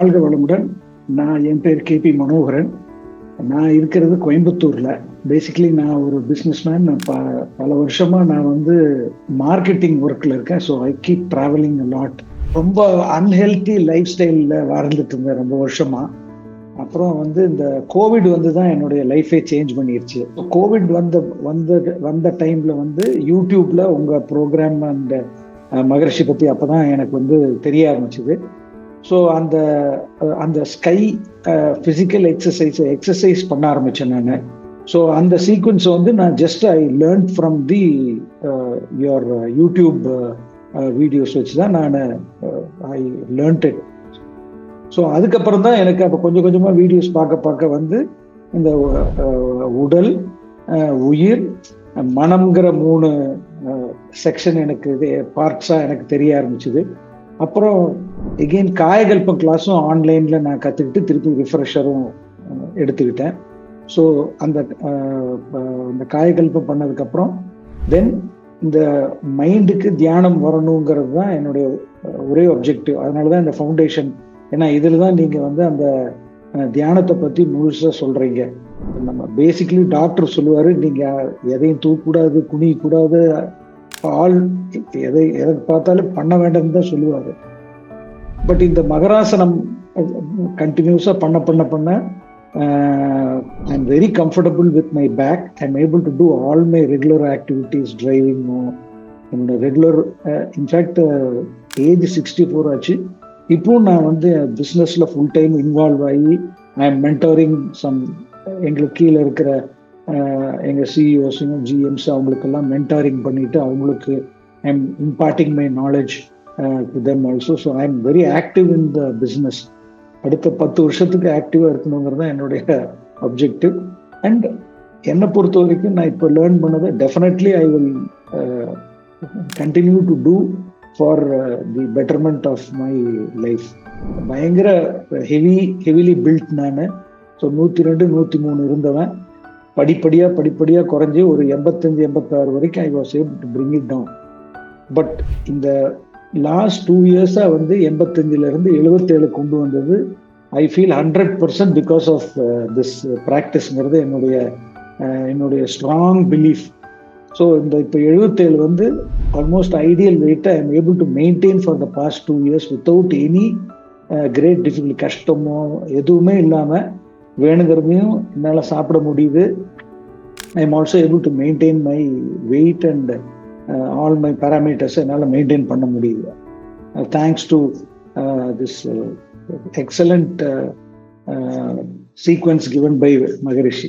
வாழ்க வளமுடன். நான் என் பேர் கே பி மனோகரன். நான் இருக்கிறது கோயம்புத்தூர்ல. பேசிக்கலி நான் ஒரு பிஸ்னஸ் மேன் ப பல வருஷமா நான் வந்து மார்க்கெட்டிங் ஒர்க்ல இருக்கேன். So I keep travelling lot ரொம்ப அன்ஹெல்தி லைஃப் ஸ்டைலில் வாழ்ந்துட்டு இருந்தேன் ரொம்ப வருஷமா. அப்புறம் வந்து இந்த கோவிட் வந்து தான் என்னுடைய லைஃபே சேஞ்ச் பண்ணிருச்சு. கோவிட் வந்த வந்த வந்த டைம்ல வந்து யூடியூப்ல உங்க ப்ரோக்ராம் அந்த மகரிஷி பத்தி அப்பதான் எனக்கு வந்து தெரிய ஆரம்பிச்சுது. ஸோ அந்த அந்த ஸ்கை ஃபிசிக்கல் எக்ஸசைஸ் எக்ஸசைஸ் பண்ண ஆரம்பித்தேன் நான். ஸோ அந்த சீக்வன்ஸ் வந்து நான் just I learn from the your YouTube videos வச்சு தான் நான் ஐ லேர்ன்ட் இட் ஸோ அதுக்கப்புறம் தான் எனக்கு அப்போ கொஞ்சம் கொஞ்சமாக வீடியோஸ் பார்க்க பார்க்க வந்து இந்த உடல் உயிர் மனம்ங்கிற மூணு செக்ஷன் எனக்கு பார்ட்ஸாக எனக்கு தெரிய ஆரம்பிச்சுது. அப்புறம் எகெயின் காயகல்பம் கிளாஸும் ஆன்லைனில் நான் கற்றுக்கிட்டு திருப்பி ரிஃப்ரெஷரும் எடுத்துக்கிட்டேன். ஸோ அந்த அந்த காயகல்பம் பண்ணதுக்கப்புறம் தென் இந்த மைண்டுக்கு தியானம் வரணுங்கிறது தான் என்னுடைய ஒரே ஒப்ஜெக்டிவ் அதனால தான் இந்த ஃபவுண்டேஷன் ஏன்னா இதில் தான் நீங்கள் வந்து அந்த தியானத்தை பற்றி முழுசாக சொல்கிறீங்க நம்ம பேசிக்கலி டாக்டர் சொல்லுவார் நீங்கள் எதையும் தூக்கக்கூடாது குனியக்கூடாது ஆள் எதை எதை பார்த்தாலும் பண்ண வேண்டாம்னு தான் சொல்லுவார். பட் இந்த மகராசனம் கண்டினியூஸா பண்ண பண்ண பண்ண I am very comfortable with my back I am able to do all my regular activities டிரைவிங்கோ என்னோட regular in fact age sixty four ஆச்சு. இப்போவும் நான் வந்து பிஸ்னஸில் ஃபுல் டைம் இன்வால்வ் ஆகி ஐ எம் மென்டரிங் சம் எங்களுக்கு கீழே இருக்கிற எங்கள் சிஇஓஸும் ஜிஎம்ஸ் அவங்களுக்கெல்லாம் மென்டாரிங் பண்ணிட்டு அவங்களுக்கு I am imparting my knowledge to them also so I am very active in the business அடுத்த பத்து வருஷத்துக்கு ஆக்டிவாக இருக்கணுங்கிறது தான் என்னுடைய அப்ஜெக்டிவ் அண்ட் என்னை பொறுத்த வரைக்கும் நான் இப்போ லேர்ன் பண்ணதை definitely I will continue to do for the betterment of my life பயங்கர ஹெவி ஹெவிலி பில்ட் நான். ஸோ நூற்றி ரெண்டு நூற்றி மூணு இருந்தவன். படிப்படியாக படிப்படியாக குறைஞ்சி ஒரு எண்பத்தஞ்சு எண்பத்தாறு வரைக்கும் I was able to bring it down but இந்த லாஸ்ட் டூ இயர்ஸாக வந்து எண்பத்தஞ்சிலேருந்து எழுபத்தேழு கொண்டு வந்தது. I feel hundred percent because of this ப்ராக்டிஸ்ங்கிறது என்னுடைய uh, என்னுடைய ஸ்ட்ராங் பிலீஃப் ஸோ இந்த இப்போ எழுபத்தேழு வந்து ஆல்மோஸ்ட் ஐடியல் வெயிட்டை I am able to maintain for the past two years without any great difficult கஷ்டமோ எதுவுமே இல்லாமல் வேணுங்கிறதையும் என்னால் சாப்பிட முடியுது. I am also able to maintain my weight and all my parameters என்னால் மெயின்டைன் பண்ண முடியுது thanks to this excellent sequence given by Maharishi